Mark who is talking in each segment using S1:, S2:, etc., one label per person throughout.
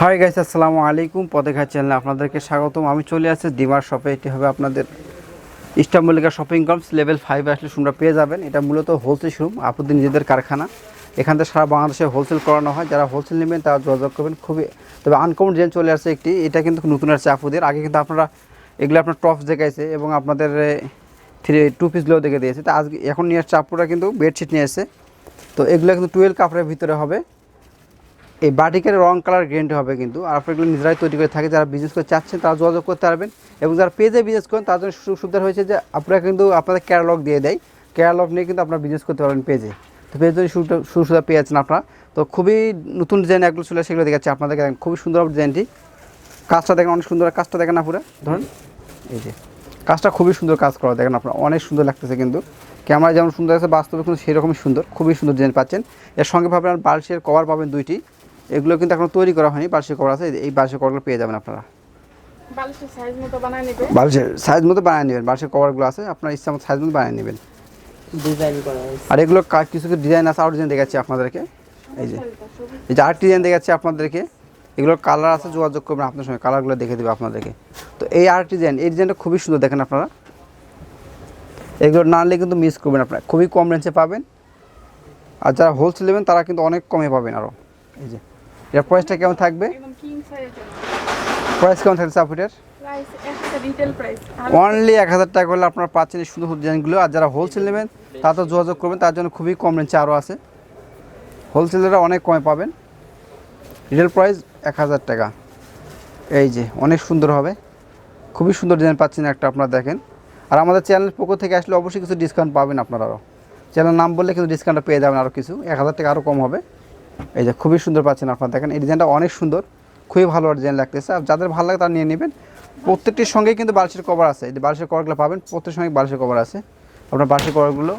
S1: Hi guys আসসালামু আলাইকুম। পদেঘাট চ্যানেলে আপনাদেরকে স্বাগতম। আমি চলে আসছি ডিমার শপে। এটি হবে আপনাদের ইস্টামলিকা শপিং কমপ্লেক্স লেভেল ফাইভ আসলে শুনরা পেয়ে যাবেন। এটা মূলত হোলসেল শোরুম আপুদের নিজেদের কারখানা। এখান থেকে সারা বাংলাদেশে হোলসেল করানো হয়। যারা হোলসেল নেবেন, তারা যোগাযোগ করবেন। খুবই, তবে আনকমন ডিজাইন চলে আসছে একটি। এটা কিন্তু নতুন আসছে আপুদের। আগে কিন্তু আপনারা এগুলো আপনার টপস দেখাইছে এবং আপনাদের থ্রি টু পিসগুলো দেখে দিয়েছে। তো আজকে, এখন নিয়ে আসছে আপুরা কিন্তু বেডশিট নিয়ে এসেছে তো এগুলো কিন্তু টুয়েলভ কাপড়ের ভিতরে হবে। এই বাটিকের রং কালার গ্রেন্ট হবে কিন্তু। আর আপনারা নিজেরাই তৈরি করে থাকে, যারা বিজনেস করে চাচ্ছেন তারা যোগাযোগ করতে পারবেন। এবং যারা পেজে বিজনেস করেন তার জন্য সুযোগ সুবিধা হয়েছে যে আপনারা কিন্তু আপনাদের ক্যাটালগ দিয়ে দেয়। ক্যাটালগ নিয়ে কিন্তু আপনারা বিজনেস করতে পারবেন পেজে তো পেজে সুযোগ সুবিধা পেয়ে যাচ্ছেন আপনারা, তো খুবই নতুন ডিজাইন এগুলো চলে সেগুলো দেখাচ্ছি আপনাদেরকে। দেখেন, খুবই সুন্দর ডিজাইনটি কাজটা দেখেন, অনেক সুন্দর কাজটা দেখেন আপনারা। ধরুন, এই যে, কাজটা খুবই সুন্দর কাজ করা দেখেন আপনারা, অনেক সুন্দর লাগতেছে কিন্তু। ক্যামেরা যেমন সুন্দর আছে, বাস্তবে কিন্তু সেরকমই সুন্দর, খুবই সুন্দর ডিজাইন পাচ্ছেন। এর সঙ্গে পাবেন বার্সের কভার পাবেন দুইটি। এগুলো কিন্তু এখন তৈরি করা হয়নি বার্সের কভার আছে এই- বার্সের কভারগুলো পেয়ে যাবেন আপনারা।
S2: বালিশের সাইজ মতো বানায় নেবে
S1: বার্সের সাইজ মতো বানিয়ে নেবেন কভারগুলো আছে আপনার ইচ্ছা মতো সাইজ মতো বানিয়ে নেবেন।
S3: ডিজাইন করা
S1: আর এগুলো কিছু কিছু ডিজাইন আছে আরও ডিজাইন দেখাচ্ছি আপনাদেরকে। এই যে এই যে আরেকটি ডিজাইন দেখাচ্ছি আপনাদেরকে। এগুলোর কালার আছে যোগাযোগ করবেন আপনার সঙ্গে কালারগুলো দেখে দেবে আপনাদেরকে। তো এই আরেকটি ডিজাইন এই ডিজাইনটা খুবই সুন্দর দেখেন আপনারা। এগুলো না নিলে কিন্তু মিস করবেন আপনারা খুবই কম রেঞ্জে পাবেন। আর যারা হোলসেল নেবেন তারা কিন্তু অনেক কমে পাবেন আরও এই যে এর প্রাইসটা কেমন থাকবে? প্রাইস কেমন থাকছে আপুটের
S2: রিটেল প্রাইস
S1: অনলি এক হাজার টাকা করলে আপনারা পাচ্ছেন এই সুন্দর ডিজাইনগুলো আর যারা হোলসেল নেবেন তারা তো যোগাযোগ করবেন তার জন্য খুবই কম রেঞ্জে আরও আছে। হোলসেলেরা অনেক কমে পাবেন। রিটেল প্রাইস এক হাজার টাকা। এই যে অনেক সুন্দর হবে। খুবই সুন্দর ডিজাইন পাচ্ছেন একটা আপনারা দেখেন। আর আমাদের চ্যানেলের পক্ষ থেকে আসলে অবশ্যই কিছু ডিসকাউন্ট পাবেন আপনারা আরও চ্যানেল নাম বললে কিন্তু ডিসকাউন্টটা পেয়ে যাবেন আরও কিছু। এক হাজার টাকা আরও কম হবে। এই যে খুবই সুন্দর পাচ্ছেন আপনারা দেখেন। এই ডিজাইনটা অনেক সুন্দর, খুবই ভালো ডিজাইন লাগতেছে। আর যাদের ভালো লাগে তারা নিয়ে নেবেন। প্রত্যেকটির সঙ্গেই কিন্তু বালিশের কভার আছে। এই যে বালিশের কভারগুলো পাবেন প্রত্যেকের সঙ্গে বালিশের কভার আছে। আপনার বালিশের কভারগুলো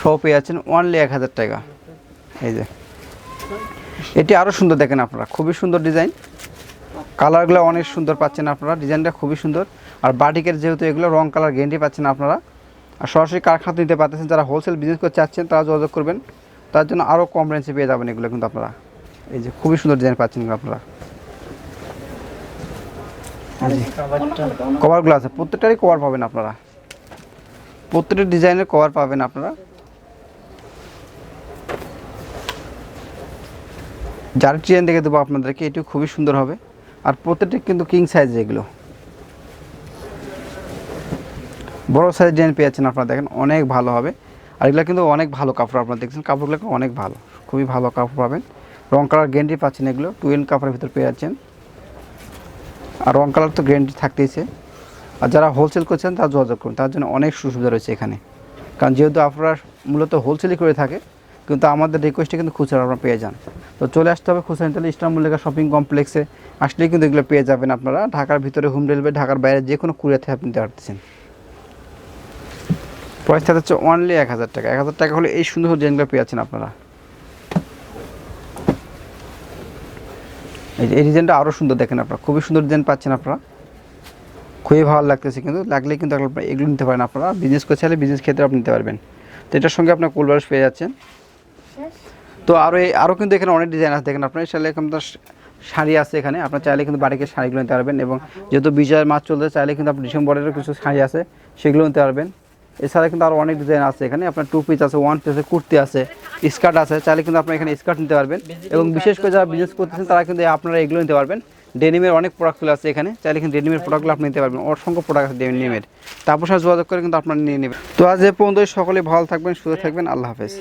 S1: সহ পেয়ে যাচ্ছেন অনলি এক হাজার টাকা। এই যে। এটি আরও সুন্দর দেখেন আপনারা, খুবই সুন্দর ডিজাইন। কালারগুলো অনেক সুন্দর পাচ্ছেন আপনারা, ডিজাইনটা খুবই সুন্দর। আর বাটিকের যেহেতু এগুলো রং কালার গ্যারেন্টি পাচ্ছেন আপনারা। আর সরাসরি কারখানা নিতে পারতেছেন, যারা হোলসেল বিজনেস করতে চাচ্ছেন, তারা যোগাযোগ করবেন। তার জন্য আরও কম রেঞ্জে পেয়ে যাবেন এগুলো কিন্তু আপনারা। এই যে খুবই সুন্দর ডিজাইন পাচ্ছেন আপনারা। কভারগুলো আছে, প্রত্যেকটারই কভার পাবেন আপনারা। প্রত্যেকটা ডিজাইনের কভার পাবেন আপনারা। যার ডিজাইন দেখে দেবো আপনাদেরকে, এটিও খুবই সুন্দর হবে। আর প্রত্যেকটা কিন্তু কিং সাইজ এগুলো। বড় সাইজ ডিজাইন পেয়েছেন আপনারা, দেখেন অনেক ভালো হবে। আর এগুলো কিন্তু অনেক ভালো কাপড় আপনারা দেখছেন, কাপড়গুলো অনেক ভালো, খুবই ভালো কাপড় পাবেন। রং কালার গ্যারেন্টি পাচ্ছেন এগুলো টু এন কাপড়ের ভিতর পেয়ে যাচ্ছেন। আর রং কালার তো গ্যারেন্টি থাকতেইছে। আর যারা হোলসেল করছেন, তারা যোগাযোগ করুন, তার জন্য অনেক সুবিধা রয়েছে এখানে। কারণ যেহেতু আপনারা মূলত হোলসেলই করে থাকে, কিন্তু আমাদের রিকোয়েস্টে কিন্তু খুচরা আপনারা পেয়ে যান। তো চলে আসতে হবে খুচরা নিতে ইস্টার মল্লিকা শপিং কমপ্লেক্সে আসলেই কিন্তু এগুলো পেয়ে যাবেন আপনারা, ঢাকার ভিতরে হোম ডেলিভারি ঢাকার বাইরে যে কোনো কুরিয়াতে আপনি নিতে পারতেছেন। পয়সা হচ্ছে অনলি এক হাজার টাকা। এক হাজার টাকা হলে এই সুন্দর ডিজাইনগুলো পেয়ে যাচ্ছেন আপনারা। এই এই ডিজাইনটা আরও সুন্দর দেখেন আপনারা। খুবই সুন্দর ডিজাইন পাচ্ছেন আপনারা। খুবই ভালো লাগতেছে কিন্তু, লাগলে কিন্তু আপনারা এগুলো নিতে পারেন আপনারা। বিজনেস করতে চাইলে বিজনেস ক্ষেত্রে আপনি নিতে পারবেন। তো এটার সঙ্গে আপনার কুল কোলবারস পেয়ে যাচ্ছেন। তো আরও এই আরও কিন্তু এখানে অনেক ডিজাইন আছে। দেখেন আপনার চাইলে এখন তো শাড়ি আছে এখানে। আপনার চাইলে কিন্তু বাড়িকে শাড়িগুলো নিতে পারবেন এবং যেহেতু বিজয়ের মাছ চলতে চাইলে কিন্তু আপনি ডিসেম্বরেরও কিছু শাড়ি আছে, সেগুলো নিতে পারবেন। এছাড়া কিন্তু আরও অনেক ডিজাইন আছে এখানে। আপনার টু পিস আছে ওয়ান পিস আছে, কুর্তি আছে স্কার্ট আছে। চাইলে কিন্তু আপনার এখানে স্কার্ট নিতে পারবেন। এবং বিশেষ করে যারা বিজনেস করতেছেন, তারা কিন্তু আপনারা এগুলো নিতে পারবেন। ডেনিমের অনেক প্রোডাক্টগুলো আছে এখানে। চাইলে কিন্তু ডেনিমের প্রোডাক্টগুলো আপনি নিতে পারবেন। অসংখ্য প্রোডাক্ট আছে ডেনিমের তারপর সাথে যোগাযোগ করে কিন্তু আপনারা নিয়ে নেবেন। তো আজ এ পর্যন্ত সকলে ভালো থাকবেন, সুস্থ থাকবেন। আল্লাহ হাফেজ।